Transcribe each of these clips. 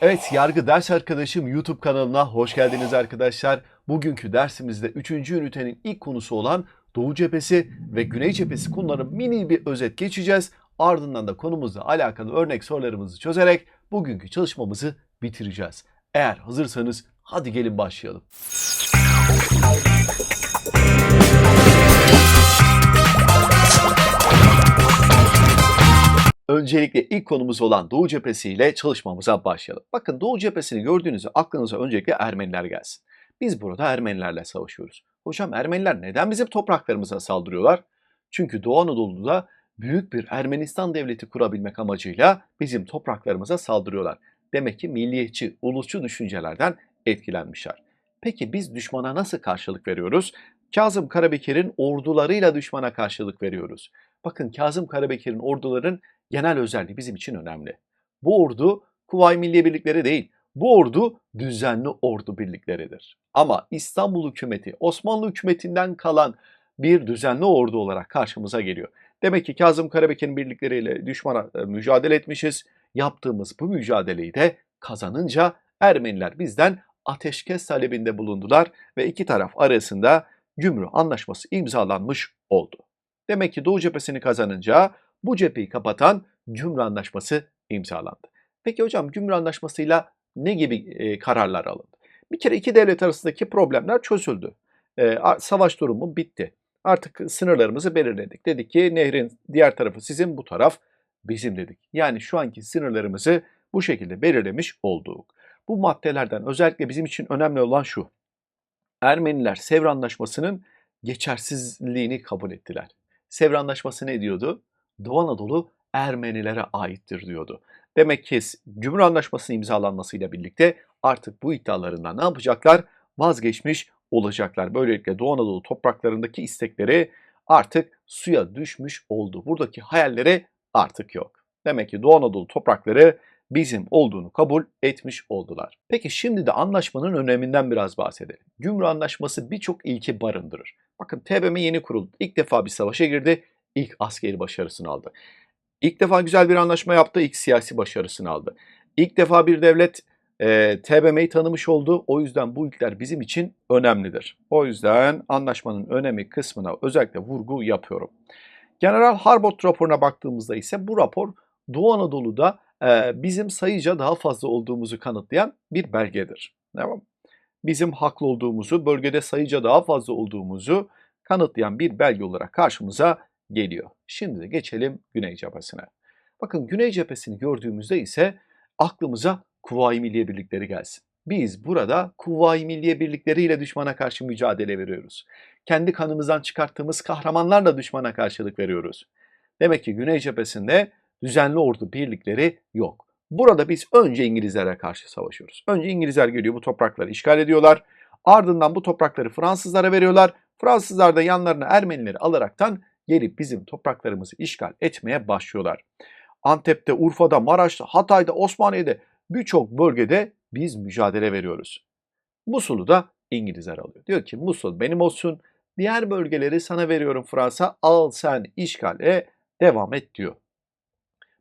Evet, Yargı Ders Arkadaşım YouTube kanalına hoş geldiniz arkadaşlar. Bugünkü dersimizde 3. ünitenin ilk konusu olan Doğu Cephesi ve Güney Cephesi konuları mini bir özet geçeceğiz. Ardından da konumuzla alakalı örnek sorularımızı çözerek bugünkü çalışmamızı bitireceğiz. Eğer hazırsanız hadi gelin başlayalım. Öncelikle ilk konumuz olan Doğu Cephesi ile çalışmamıza başlayalım. Bakın Doğu Cephesi'ni gördüğünüzde aklınıza öncelikle Ermeniler gelsin. Biz burada Ermenilerle savaşıyoruz. Hocam Ermeniler neden bizim topraklarımıza saldırıyorlar? Çünkü Doğu Anadolu'da büyük bir Ermenistan devleti kurabilmek amacıyla bizim topraklarımıza saldırıyorlar. Demek ki milliyetçi, ulusçu düşüncelerden etkilenmişler. Peki biz düşmana nasıl karşılık veriyoruz? Kazım Karabekir'in ordularıyla düşmana karşılık veriyoruz. Bakın Kazım Karabekir'in orduların genel özelliği bizim için önemli. Bu ordu Kuvayi Milliye Birlikleri değil, bu ordu düzenli ordu birlikleridir. Ama İstanbul hükümeti Osmanlı hükümetinden kalan bir düzenli ordu olarak karşımıza geliyor. Demek ki Kazım Karabekir'in birlikleriyle düşmana e, mücadele etmişiz. Yaptığımız bu mücadeleyi de kazanınca Ermeniler bizden ateşkes talebinde bulundular ve iki taraf arasında Gümrük Anlaşması imzalanmış oldu. Demek ki Doğu cephesini kazanınca bu cepheyi kapatan Gümrük Anlaşması imzalandı. Peki hocam Gümrük Anlaşması'yla ne gibi e, kararlar alındı? Bir kere iki devlet arasındaki problemler çözüldü. E, savaş durumu bitti. Artık sınırlarımızı belirledik. Dedik ki nehrin diğer tarafı sizin, bu taraf bizim dedik. Yani şu anki sınırlarımızı bu şekilde belirlemiş olduk. Bu maddelerden özellikle bizim için önemli olan şu. Ermeniler Sevr Anlaşması'nın geçersizliğini kabul ettiler. Sevr Anlaşması ne diyordu? Doğu Anadolu Ermenilere aittir diyordu. Demek ki Gümrük Anlaşması'nın imzalanmasıyla birlikte artık bu iddialarından ne yapacaklar? Vazgeçmiş olacaklar. Böylelikle Doğu Anadolu topraklarındaki istekleri artık suya düşmüş oldu. Buradaki hayalleri artık yok. Demek ki Doğu Anadolu toprakları bizim olduğunu kabul etmiş oldular. Peki şimdi de anlaşmanın öneminden biraz bahsedelim. Gümrük Anlaşması birçok ilki barındırır. Bakın TBMM yeni kuruldu. İlk defa bir savaşa girdi. İlk askeri başarısını aldı. İlk defa güzel bir anlaşma yaptı. İlk siyasi başarısını aldı. İlk defa bir devlet e, TBMM'yi tanımış oldu. O yüzden bu ilkler bizim için önemlidir. O yüzden anlaşmanın önemi kısmına özellikle vurgu yapıyorum. General Harbot raporuna baktığımızda ise bu rapor Doğu Anadolu'da e, bizim sayıca daha fazla olduğumuzu kanıtlayan bir belgedir. Tamam Bizim haklı olduğumuzu, bölgede sayıca daha fazla olduğumuzu kanıtlayan bir belge olarak karşımıza geliyor. Şimdi de geçelim Güney cephesine. Bakın Güney cephesini gördüğümüzde ise aklımıza Kuvayi Milliye Birlikleri gelsin. Biz burada Kuvayi Milliye Birlikleri ile düşmana karşı mücadele veriyoruz. Kendi kanımızdan çıkarttığımız kahramanlarla düşmana karşılık veriyoruz. Demek ki Güney cephesinde düzenli ordu birlikleri yok. Burada biz önce İngilizlere karşı savaşıyoruz. Önce İngilizler geliyor bu toprakları işgal ediyorlar. Ardından bu toprakları Fransızlara veriyorlar. Fransızlar da yanlarına Ermenileri alaraktan gelip bizim topraklarımızı işgal etmeye başlıyorlar. Antep'te, Urfa'da, Maraş'ta, Hatay'da, Osmaniye'de birçok bölgede biz mücadele veriyoruz. Musul'u da İngilizler alıyor. Diyor ki Musul benim olsun, diğer bölgeleri sana veriyorum Fransa, al sen işgale devam et diyor.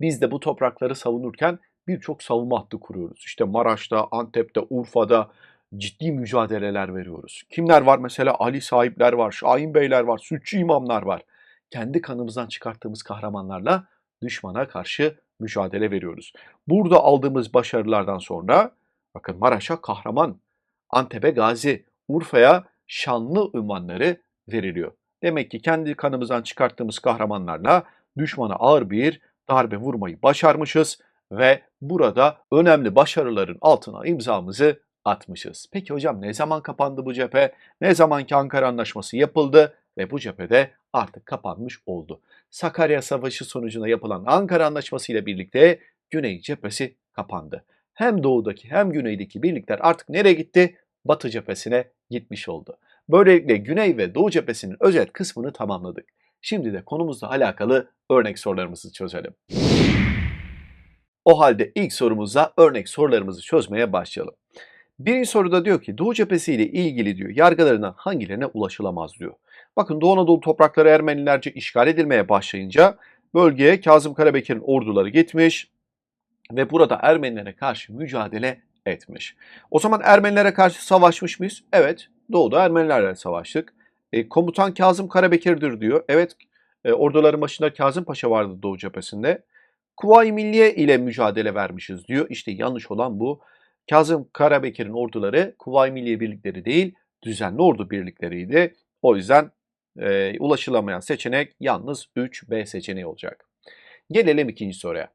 Biz de bu toprakları savunurken birçok savunma hattı kuruyoruz. İşte Maraş'ta, Antep'te, Urfa'da ciddi mücadeleler veriyoruz. Kimler var mesela? Ali sahipler var, Şahin beyler var, Sütçü imamlar var. Kendi kanımızdan çıkarttığımız kahramanlarla düşmana karşı mücadele veriyoruz. Burada aldığımız başarılardan sonra bakın Maraş'a kahraman, Antep'e gazi, Urfa'ya şanlı ünvanları veriliyor. Demek ki kendi kanımızdan çıkarttığımız kahramanlarla düşmana ağır bir darbe vurmayı başarmışız ve burada önemli başarıların altına imzamızı atmışız. Peki hocam ne zaman kapandı bu cephe? Ne zamanki Ankara Anlaşması yapıldı ve bu cephede artık kapanmış oldu. Sakarya Savaşı sonucunda yapılan Ankara Anlaşması ile birlikte Güney cephesi kapandı. Hem doğudaki hem güneydeki birlikler artık nereye gitti? Batı cephesine gitmiş oldu. Böylelikle Güney ve Doğu cephesinin özet kısmını tamamladık. Şimdi de konumuzla alakalı örnek sorularımızı çözelim. O halde ilk sorumuzla örnek sorularımızı çözmeye başlayalım. Birinci soruda diyor ki Doğu cephesi ile ilgili diyor yargılarından hangilerine ulaşılamaz diyor. Bakın Doğu Anadolu toprakları Ermenilerce işgal edilmeye başlayınca bölgeye Kazım Karabekir'in orduları gitmiş. ve burada Ermenilere karşı mücadele etmiş. O zaman Ermenilere karşı savaşmış mıyız? Evet. Doğu'da Ermenilerle savaştık. E, komutan Kazım Karabekir'dir diyor. Evet. E, orduların başında Kazım Paşa vardı Doğu cephesinde. Kuvayi Milliye ile mücadele vermişiz diyor. İşte yanlış olan bu. Kazım Karabekir'in orduları Kuvayi Milliye birlikleri değil, düzenli ordu birlikleriydi. O yüzden e, ulaşılamayan seçenek yalnız 3B seçeneği olacak. Gelelim ikinci soruya.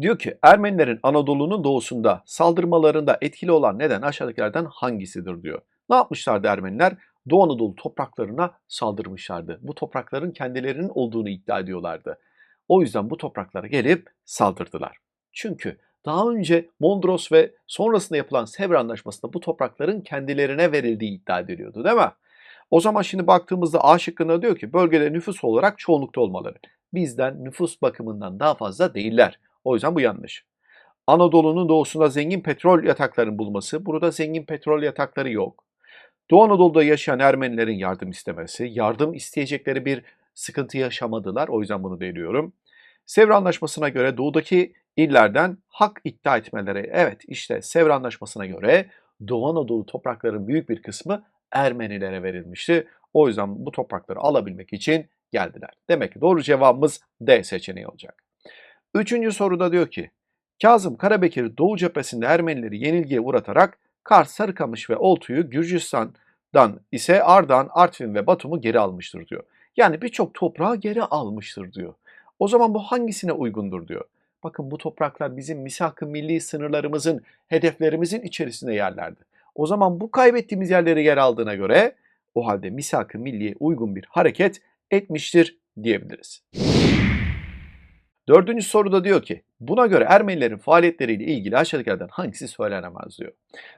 Diyor ki Ermenilerin Anadolu'nun doğusunda saldırmalarında etkili olan neden aşağıdakilerden hangisidir diyor. Ne yapmışlardı Ermeniler? Doğu Anadolu topraklarına saldırmışlardı. Bu toprakların kendilerinin olduğunu iddia ediyorlardı. O yüzden bu topraklara gelip saldırdılar. Çünkü daha önce Mondros ve sonrasında yapılan Sevr Anlaşması'nda bu toprakların kendilerine verildiği iddia ediliyordu değil mi? O zaman şimdi baktığımızda A şıkkında diyor ki bölgede nüfus olarak çoğunlukta olmaları. Bizden nüfus bakımından daha fazla değiller. O yüzden bu yanlış. Anadolu'nun doğusunda zengin petrol yataklarının bulması. Burada zengin petrol yatakları yok. Doğu Anadolu'da yaşayan Ermenilerin yardım istemesi. Yardım isteyecekleri bir sıkıntı yaşamadılar. O yüzden bunu deliyorum. Sevr Anlaşması'na göre doğudaki illerden hak iddia etmeleri. Evet işte Sevr Anlaşması'na göre Doğu Anadolu topraklarının büyük bir kısmı Ermenilere verilmişti. O yüzden bu toprakları alabilmek için geldiler. Demek ki doğru cevabımız D seçeneği olacak. Üçüncü soruda diyor ki Kazım Karabekir Doğu cephesinde Ermenileri yenilgiye uğratarak Kars, Sarıkamış ve Oltu'yu Gürcistan'dan ise Ardahan, Artvin ve Batum'u geri almıştır diyor. Yani birçok toprağı geri almıştır diyor. O zaman bu hangisine uygundur diyor. Bakın bu topraklar bizim misak-ı milli sınırlarımızın, hedeflerimizin içerisinde yerlerdi. O zaman bu kaybettiğimiz yerleri yer aldığına göre o halde misak-ı milliye uygun bir hareket etmiştir diyebiliriz. Dördüncü soruda diyor ki, buna göre Ermenilerin faaliyetleriyle ilgili aşağıdakilerden hangisi söylenemez diyor.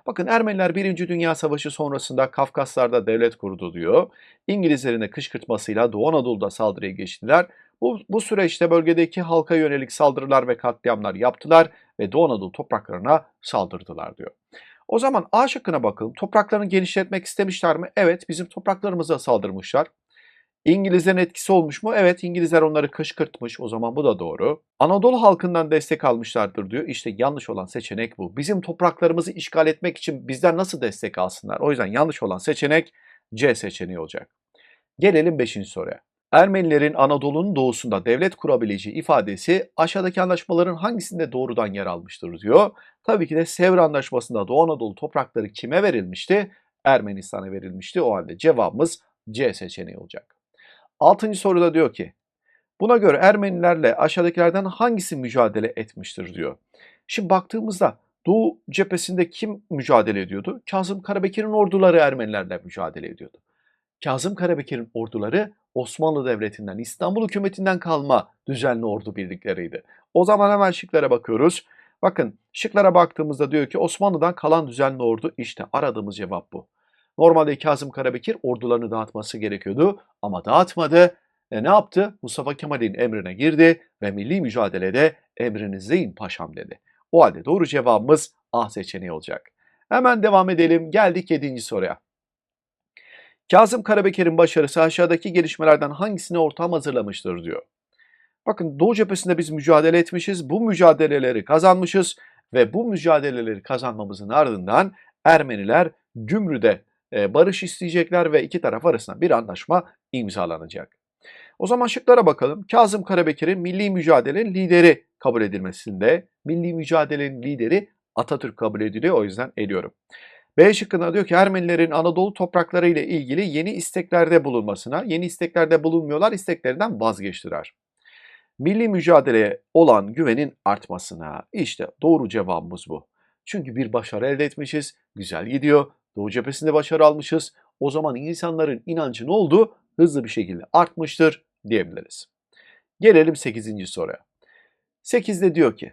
Bakın Ermeniler 1. Dünya Savaşı sonrasında Kafkaslar'da devlet kurdu diyor. İngilizlerin de kışkırtmasıyla Doğu Anadolu'da saldırıya geçtiler. Bu, bu süreçte bölgedeki halka yönelik saldırılar ve katliamlar yaptılar ve Doğu Anadolu topraklarına saldırdılar diyor. O zaman A şıkkına bakalım. Topraklarını genişletmek istemişler mi? Evet, bizim topraklarımıza saldırmışlar. İngilizlerin etkisi olmuş mu? Evet, İngilizler onları kışkırtmış. O zaman bu da doğru. Anadolu halkından destek almışlardır diyor. İşte yanlış olan seçenek bu. Bizim topraklarımızı işgal etmek için bizden nasıl destek alsınlar? O yüzden yanlış olan seçenek C seçeneği olacak. Gelelim 5. soruya. Ermenilerin Anadolu'nun doğusunda devlet kurabileceği ifadesi aşağıdaki anlaşmaların hangisinde doğrudan yer almıştır diyor. Tabii ki de Sevr Anlaşması'nda Doğu Anadolu toprakları kime verilmişti? Ermenistan'a verilmişti. O halde cevabımız C seçeneği olacak. Altıncı soruda diyor ki, buna göre Ermenilerle aşağıdakilerden hangisi mücadele etmiştir diyor. Şimdi baktığımızda Doğu cephesinde kim mücadele ediyordu? Kazım Karabekir'in orduları Ermenilerle mücadele ediyordu. Kazım Karabekir'in orduları Osmanlı Devleti'nden, İstanbul hükümetinden kalma düzenli ordu birlikleriydi. O zaman hemen şıklara bakıyoruz. Bakın şıklara baktığımızda diyor ki Osmanlı'dan kalan düzenli ordu işte aradığımız cevap bu. Normalde Kazım Karabekir ordularını dağıtması gerekiyordu ama dağıtmadı. E ne yaptı? Mustafa Kemal'in emrine girdi ve milli mücadelede emrinizdeyin paşam dedi. O halde doğru cevabımız A seçeneği olacak. Hemen devam edelim. Geldik 7. soruya. Kazım Karabekir'in başarısı aşağıdaki gelişmelerden hangisine ortam hazırlamıştır diyor. Bakın Doğu cephesinde biz mücadele etmişiz, bu mücadeleleri kazanmışız ve bu mücadeleleri kazanmamızın ardından Ermeniler Gümrü'de e, barış isteyecekler ve iki taraf arasında bir anlaşma imzalanacak. O zaman şıklara bakalım. Kazım Karabekir'in milli mücadelenin lideri kabul edilmesinde, milli mücadelenin lideri Atatürk kabul ediliyor. O yüzden ediyorum. B şıkkında diyor ki Ermenilerin Anadolu toprakları ile ilgili yeni isteklerde bulunmasına, yeni isteklerde bulunmuyorlar, isteklerinden vazgeçtiler. Milli mücadeleye olan güvenin artmasına. İşte doğru cevabımız bu. Çünkü bir başarı elde etmişiz, güzel gidiyor, Doğu cephesinde başarı almışız. O zaman insanların inancı ne oldu? Hızlı bir şekilde artmıştır diyebiliriz. Gelelim 8. soruya. 8'de diyor ki,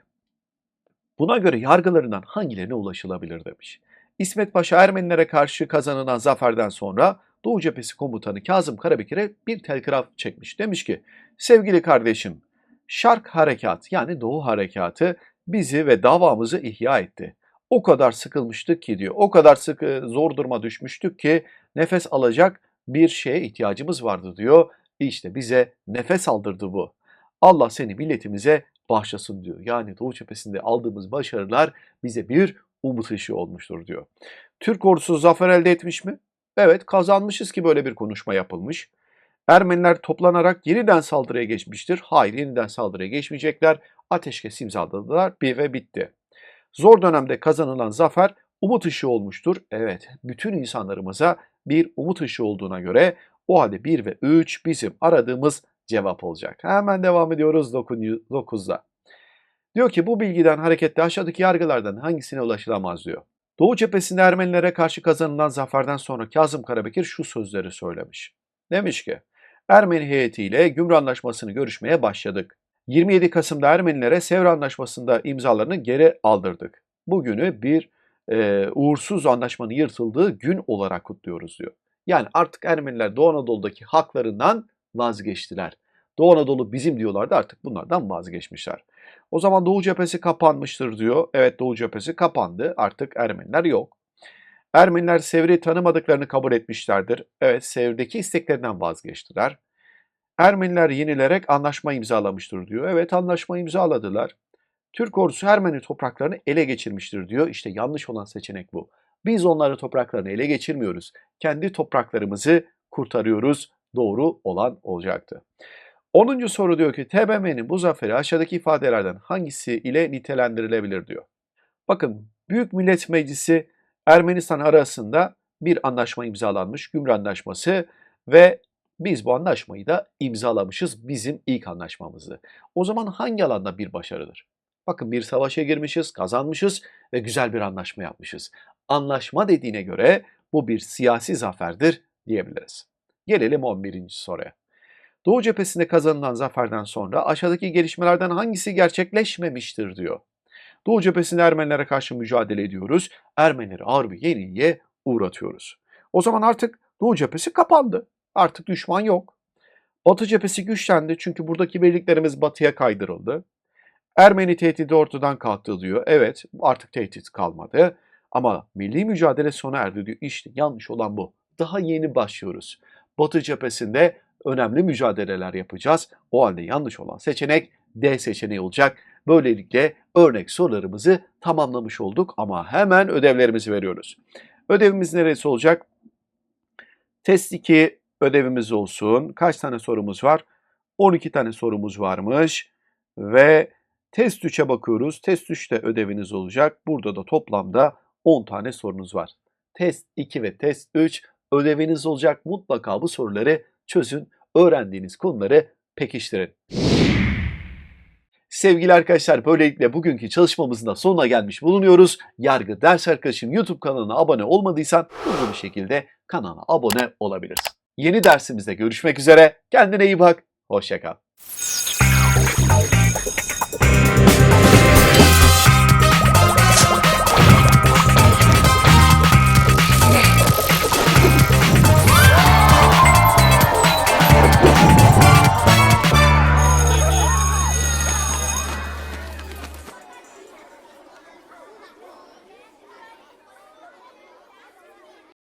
buna göre yargılarından hangilerine ulaşılabilir demiş. İsmet Paşa Ermenilere karşı kazanılan zaferden sonra Doğu Cephesi Komutanı Kazım Karabekir'e bir telgraf çekmiş. Demiş ki, sevgili kardeşim, Şark Harekat yani Doğu Harekatı bizi ve davamızı ihya etti. O kadar sıkılmıştık ki diyor, o kadar sık zor duruma düşmüştük ki nefes alacak bir şeye ihtiyacımız vardı diyor. İşte bize nefes aldırdı bu. Allah seni milletimize başlasın diyor. Yani Doğu cephesinde aldığımız başarılar bize bir umut ışığı olmuştur diyor. Türk ordusu zafer elde etmiş mi? Evet kazanmışız ki böyle bir konuşma yapılmış. Ermeniler toplanarak yeniden saldırıya geçmiştir. Hayır yeniden saldırıya geçmeyecekler. Ateşkes imzaladılar bir ve bitti. Zor dönemde kazanılan zafer umut ışığı olmuştur. Evet bütün insanlarımıza bir umut ışığı olduğuna göre o halde 1 ve 3 bizim aradığımız cevap olacak. Hemen devam ediyoruz 9'da. Diyor ki bu bilgiden hareketle aşağıdaki yargılardan hangisine ulaşılamaz diyor. Doğu cephesinde Ermenilere karşı kazanılan zaferden sonra Kazım Karabekir şu sözleri söylemiş. Demiş ki, Ermeni heyetiyle Gümrü Anlaşması'nı görüşmeye başladık. 27 Kasım'da Ermenilere Sevr Anlaşması'nda imzalarını geri aldırdık. Bugünü bir e, uğursuz anlaşmanın yırtıldığı gün olarak kutluyoruz diyor. Yani artık Ermeniler Doğu Anadolu'daki haklarından vazgeçtiler. Doğu Anadolu bizim diyorlardı artık bunlardan vazgeçmişler. O zaman Doğu cephesi kapanmıştır diyor. Evet Doğu cephesi kapandı artık Ermeniler yok. Ermeniler Sevr'i tanımadıklarını kabul etmişlerdir. Evet Sevr'deki isteklerinden vazgeçtiler. Ermeniler yenilerek anlaşma imzalamıştır diyor. Evet anlaşma imzaladılar. Türk ordusu Ermeni topraklarını ele geçirmiştir diyor. İşte yanlış olan seçenek bu. Biz onların topraklarını ele geçirmiyoruz. Kendi topraklarımızı kurtarıyoruz. Doğru olan olacaktı. 10. soru diyor ki TBMM'nin bu zaferi aşağıdaki ifadelerden hangisi ile nitelendirilebilir diyor. Bakın Büyük Millet Meclisi Ermenistan arasında bir anlaşma imzalanmış, Gümrü Anlaşması ve biz bu anlaşmayı da imzalamışız bizim ilk anlaşmamızı. O zaman hangi alanda bir başarıdır? Bakın bir savaşa girmişiz, kazanmışız ve güzel bir anlaşma yapmışız. Anlaşma dediğine göre bu bir siyasi zaferdir diyebiliriz. Gelelim 11. soruya. Doğu cephesinde kazanılan zaferden sonra aşağıdaki gelişmelerden hangisi gerçekleşmemiştir diyor. Doğu cephesinde Ermenilere karşı mücadele ediyoruz. Ermenileri ağır bir yenilgiye uğratıyoruz. O zaman artık Doğu cephesi kapandı. Artık düşman yok. Batı cephesi güçlendi çünkü buradaki birliklerimiz batıya kaydırıldı. Ermeni tehdidi ortadan kalktı diyor. Evet artık tehdit kalmadı. Ama milli mücadele sona erdi diyor. İşte yanlış olan bu. Daha yeni başlıyoruz. Batı cephesinde önemli mücadeleler yapacağız. O halde yanlış olan seçenek D seçeneği olacak. Böylelikle örnek sorularımızı tamamlamış olduk ama hemen ödevlerimizi veriyoruz. Ödevimiz neresi olacak? Test 2 ödevimiz olsun. Kaç tane sorumuz var? 12 tane sorumuz varmış ve test 3'e bakıyoruz. Test 3'te ödeviniz olacak. Burada da toplamda 10 tane sorunuz var. Test 2 ve test 3 ödeviniz olacak. Mutlaka bu soruları çözün, öğrendiğiniz konuları pekiştirin. Sevgili arkadaşlar böylelikle bugünkü çalışmamızın da sonuna gelmiş bulunuyoruz. Yargı Ders Arkadaşım YouTube kanalına abone olmadıysan hızlı bir şekilde kanala abone olabilirsin. Yeni dersimizde görüşmek üzere. Kendine iyi bak. Hoşçakal.